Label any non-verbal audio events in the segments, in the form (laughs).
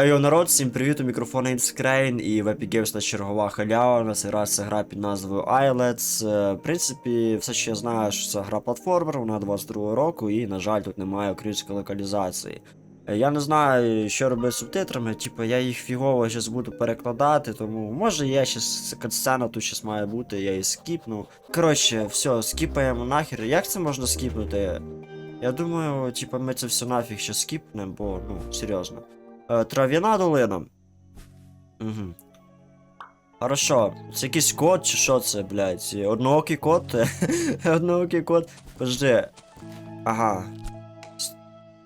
Ейо, народ, всім привіт, у мікрофона Інскрейн і в Epic Games на чергова халява. На цей раз це гра під назвою Islets. Е, В принципі, все, що я знаю, що це гра платформер, вона 22 року, і, на жаль, тут немає української локалізації. Е, Я не знаю, що робити з субтитрами, типу я їх фігово зараз буду перекладати, тому може є щас катсцена тут щас має бути, я її скіпну. Коротше, все, скіпаємо нахер. Як це можна скіпнути? Я думаю, типу, ми це все нафіг ще скіпнемо, бо, ну, серйозно. Е, Трав'яна долина. Угу. Хорошо. Це якийсь код чи що це, блядь? Одноокий код? (laughs) Одноокий код. Подожди. Ага.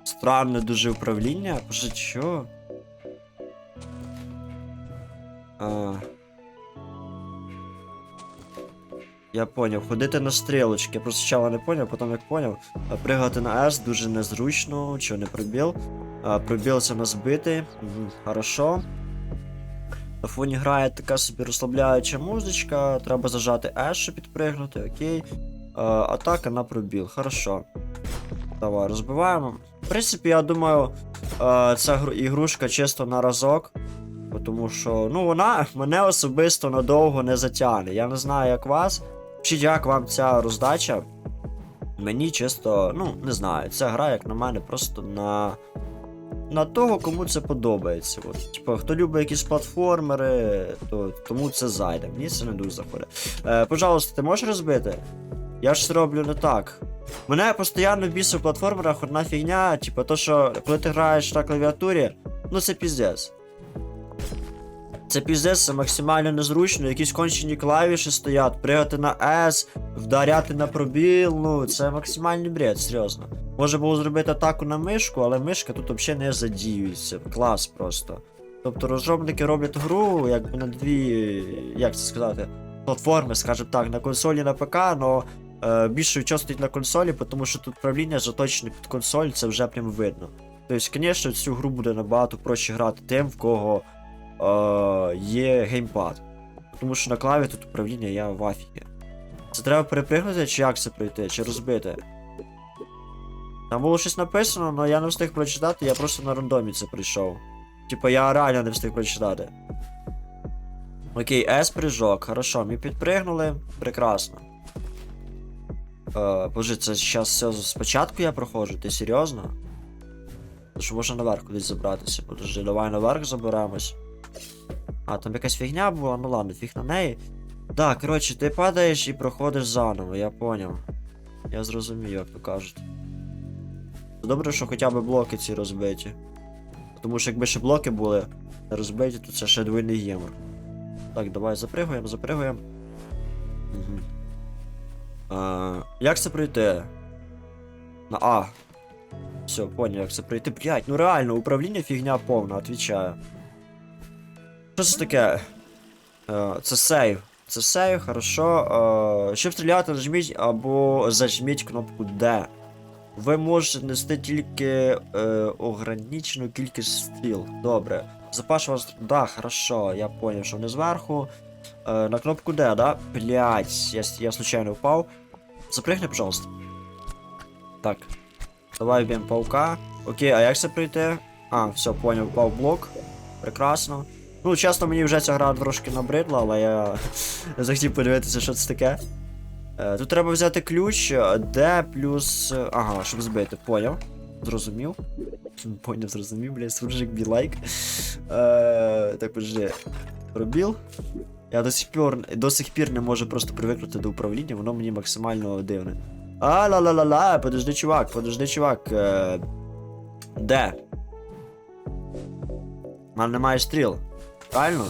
Странне дуже управління. Подожди, чого? А. Я поняв, ходити на стрілочки. Я просто спочатку не поняв, потім як поняв. Пригати на S дуже незручно, чого не пробіл. Пробіл це на збитий. Угу, хорошо. На фоні грає така собі розслабляюча музичка. Треба зажати S, щоб підпригнути, окей. Атака на пробіл. Хорошо. Давай, розбиваємо. В принципі, я думаю, ця ігрушка чисто на разок. Тому що, ну, вона (laughs) мене особисто надовго не затягне. Я не знаю, як вас. Чи як вам ця роздача? Мені чисто, ну, не знаю, ця гра, як на мене, просто на. На того, кому це подобається. От, типа, хто любить якісь платформери, то тому це зайде. Мені це не дуже заходить. Е, пожалуйста, ти можеш розбити? Я ж роблю не так. Мене постійно бісить в платформерах одна фігня, типа то, що коли ти граєш на клавіатурі, ну це піздець. Це піздець, це максимально незручно, якісь кончені клавіші стоять, пригати на S, вдаряти на пробіл, ну це максимальний бред, серйозно. Може було зробити атаку на мишку, але мишка тут взагалі не задіюється. Клас просто. Тобто розробники роблять гру якби на дві, як це сказати, платформи, скажімо так, на консолі на ПК, але е, більшою час на консолі, тому що тут правління заточене під консоль, це вже прям видно. Тобто, звісно, цю гру буде набагато проще грати тим, в кого є геймпад. Тому що на клаві тут управління я в афігі. Це треба перепригнути, чи як це пройти, чи розбити. Там було щось написано, але я не встиг прочитати, я просто на рандомі це прийшов. Типа я реально не встиг прочитати. Окей, S прыжок, хорошо, ми підпригнули, прекрасно. Е, боже, це зараз все спочатку я проходжу, ти серйозно? Що можна наверх кудись забратися. Подожди, давай наверх заберемось. А, там якась фігня була, ну ладно, фіг на неї. Да, коротше, ти падаєш і проходиш заново, я поняв. Я зрозумів, як то кажуть. Добре, що хоча б блоки ці розбиті. Тому що якби ще блоки були розбиті, то це ще двойний гемор. Так, давай запригуємо, запригуємо. Угу. А, як це пройти? На А. Все, понял, як це пройти. Блять, ну реально, управління фігня повна, отвічаю. Що це таке? Е, це сейв. Це сейв, хорошо. Е, щоб стріляти, нажміть або зажміть кнопку D. Ви можете нести тільки е, ограничену кількість стріл. Добре. Запаш вас. Да, хорошо, я понял, що вони зверху. На кнопку D, да? Блять, я, я случайно впав. Запригни, пожалуйста. Так. Давай б'ємо паука. Окей, а як це пройти? А, все, понял, впав блок. Прекрасно. Ну, чесно, мені вже ця гра трошки набридла, але я (laughs) захотів подивитися, що це таке. Е, тут треба взяти ключ, е, D плюс. е, Ага, щоб збити, поняв. Зрозумів. (laughs) Поняв, зрозумів, блядь, суржик бі лайк. Е, так, подожди. Пробіл. Я до сих пір, до сих пір не можу просто привикнути до управління, воно мені максимально дивне. А ла ла ла ла подожди, чувак, подожди, чувак. Е, де? У мене немає стріл. Правильно?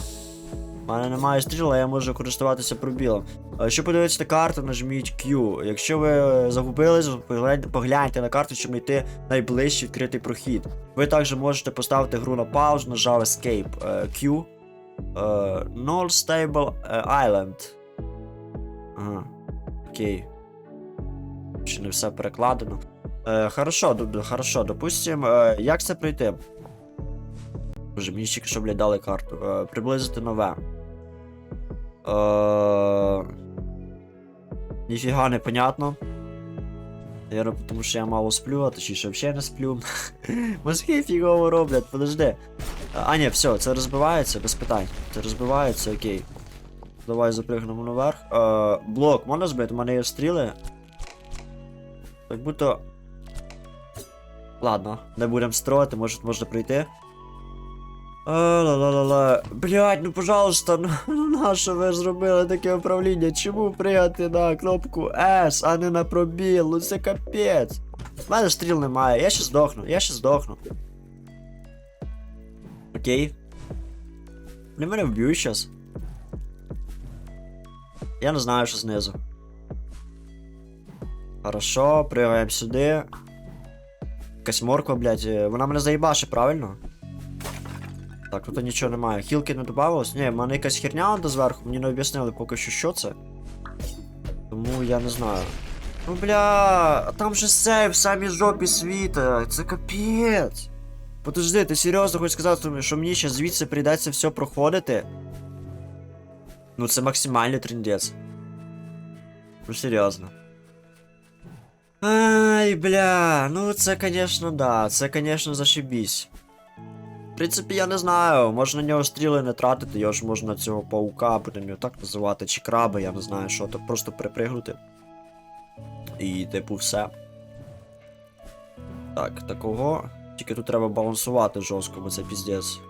У мене немає стріл, а я можу користуватися пробілом. Щоб подивитися карту, нажміть Q. Якщо ви загубились, погляньте, на карту, щоб знайти найближчий відкритий прохід. Ви також можете поставити гру на паузу, нажав Escape е, Q. Е, Null Stable е, Island. Ага. Окей. Ще не все перекладено. Хорошо, хорошо, допустим, е, як це пройти? Боже, мені тільки що, дали карту. Е, приблизити нове. Е, ніфіга не понятно. Наверно, тому що я мало сплю, а точніше взагалі не сплю. (laughs) Мозги фігово роблять, подожди. А, ні, все, це розбивається, без питань. Це розбивається, окей. Давай запригнемо наверх. Е, блок можна збити? У мене є стріли. Так будто. Ладно, не будемо строїти, може можна прийти. Ла-ла-ла-ла. Блять, ну пожалуйста, ну, (laughs) ну на що ви зробили таке управління? Чому пригати на кнопку S, а не на пробіл? Ну це капець. У мене стріл немає, я ще здохну, я ще здохну. Окей. Вони мене вб'ють щас. Я не знаю, що знизу. Хорошо, пригаємо сюди. Якась морква, блядь, вона мене заїбаше, правильно? Так, тут нічого немає. Хілки не додавалось? Ні, в мене якась херня до зверху, мені не об'яснили поки що, що це. Тому я не знаю. Ну бля, а там же сейф в самій жопі світа. Це капець. Подожди, ти серйозно хочеш сказати, що мені ще звідси прийдеться все проходити? Ну це максимальний трендець. Ну серйозно. Ай, бля, ну це, конечно, да, це, конечно, зашибісь. В принципі, я не знаю, можна на нього стріли не тратити, його ж можна цього паука, будемо його так називати, чи краби, я не знаю, що то просто перепригнути. І, типу, все. Так, такого. Тільки тут треба балансувати жорстко, бо це піздець.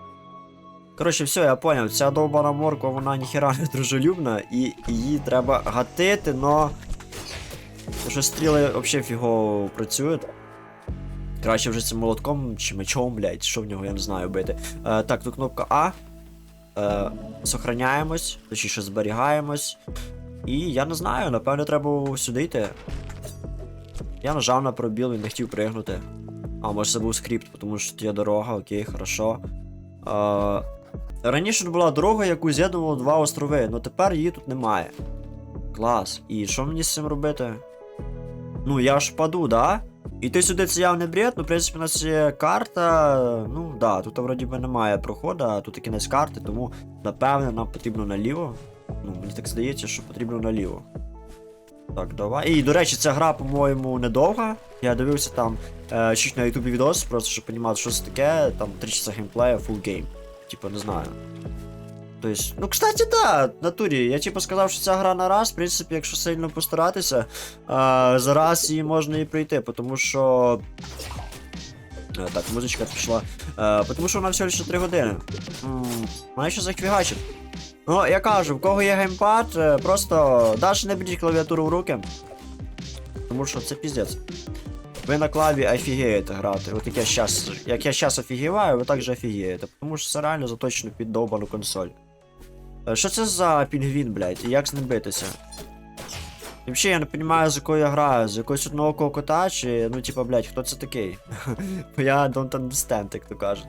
Коротше, все, я поняв, ця довбана морква, вона ніхера не дружелюбна, і її треба гатити, но. Що стріли взагалі фігово працюють. Краще вже цим молотком чи мечом, блядь, що в нього, я не знаю, бити. Е, так, тут кнопка А. Е, сохраняємось, точніше зберігаємось. І я не знаю, напевно, треба сюди йти. Я нажав на пробіл і не хотів пригнути. А, може це був скрипт, тому що тут є дорога, окей, хорошо. Е, раніше тут була дорога, яку з'єднувало два острови, але тепер її тут немає. Клас. І що мені з цим робити? Ну, я ж паду, да? Іти сюди це явний бред, ну, в принципі, у нас є карта. Ну, да, тут вроді би немає проходу, а тут і кінець карти, тому напевне нам потрібно наліво. Ну, мені так здається, що потрібно наліво. Так, давай. І, до речі, ця гра, по-моєму, недовга. Я дивився там е, чуть на ютубі відос, просто щоб розуміти, що це таке, там 3 часа геймплея, full game. Типа, не знаю. Тобто, ну, кстати, да, натурі. Я типу сказав, що ця гра на раз, в принципі, якщо сильно постаратися, а, за її можна і пройти, тому що. Е, Так, музичка пішла. Е, тому що вона всього лише 3 години. Вона ще захвігачить. Ну, я кажу, в кого є геймпад, е, просто даш не беріть клавіатуру в руки. Тому що це піздець. Ви на клаві офігієте грати. От як я щас, як я щас офігіваю, ви також офігієте. Тому що це реально заточено під довбану консоль. Е, Що це за пінгвін, блядь, і як з ним битися? І взагалі я не розумію, з якою я граю, з якогось одного кота, чи, ну, типа, блядь, хто це такий? Бо (laughs) я don't understand, як то кажуть.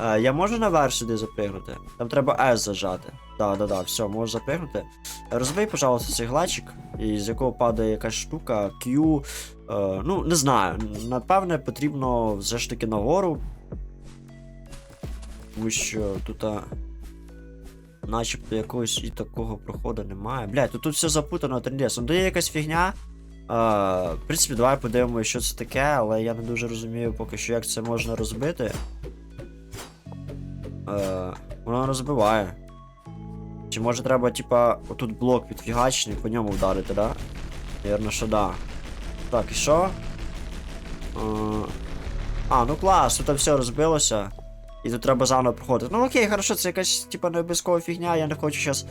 Е, я можу наверх сюди запригнути? Там треба S зажати. Да, да, да, все, можу запригнути. Розбий, пожалуйста, цей глачик, із якого падає якась штука, Q. Е, ну, не знаю. Напевне, потрібно все ж таки нагору. Тому що тут. Начебто якогось і такого проходу немає. Блядь, тут, тут все запутано трендес. Ну, є якась фігня. А, в принципі, давай подивимося, що це таке, але я не дуже розумію поки що, як це можна розбити. Е, воно розбиває. Чи може треба, типа, отут блок підфігачений, по ньому вдарити, да? Вірно, що да. Так, і що? Е, а, ну клас, тут все розбилося. І тут треба заново проходити. Ну окей, хорошо, це якась типа не обов'язкова фігня, я не хочу зараз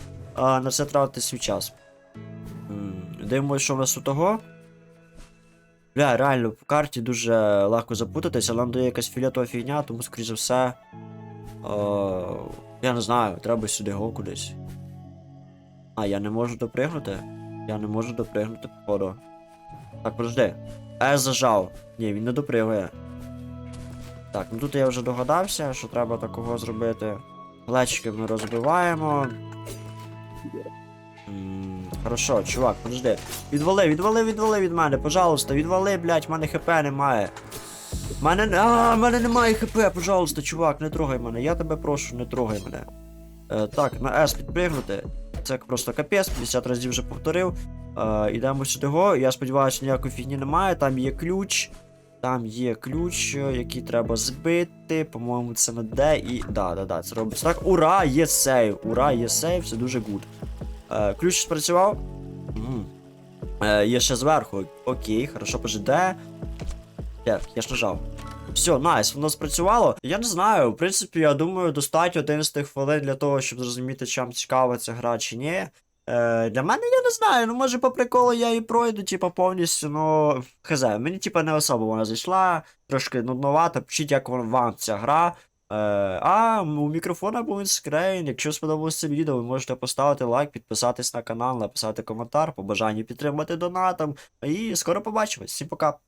на це тратити свій час. М, Дивимося, що у нас у того. Бля, реально, по карті дуже легко запутатися, але нам дає якась фіолетова фігня, тому, скоріше за все. Е, я не знаю, треба сюди го кудись. А, я не можу допригнути? Я не можу допригнути, походу. Так, подожди. Е, зажав. Ні, він не допригує. Так, ну тут я вже догадався, що треба такого зробити. Глечики ми розбиваємо. Хорошо, чувак, подожди. Відвали, відвали, відвали від мене, пожалуйста, відвали, блядь, в мене хп немає. В мене. не- А, мене немає хп, пожалуйста, чувак, не трогай мене. Я тебе прошу, не трогай мене. Е, так, на S підпригнути. Це просто капець, 50 разів вже повторив. Е, ідемо сюди. Я сподіваюся, ніякої фігні немає. Там є ключ. Там є ключ, який треба збити. По-моєму, це Д і. Да, да, да, це робиться так. Ура! Є сейв! Ура, є сейв, це дуже гуд. Е, ключ спрацював. Мгм. Е, є ще зверху. Окей, хорошо, пожиде. Я, я ж нажав. Все, найс, воно спрацювало. Я не знаю, в принципі, я думаю, достатньо 11 хвилин для того, щоб зрозуміти, чим цікава ця гра чи ні. Е, для мене я не знаю, ну може по приколу я і пройду, типа, повністю, ну. Хз, мені типа не особо вона зайшла, трошки нудновато, пишіть, як вам- ця гра. Е, а у мікрофона був інскрейн. Якщо сподобалось це відео, ви можете поставити лайк, підписатись на канал, написати коментар, по бажанню підтримати донатом. І скоро побачимось. Всім пока.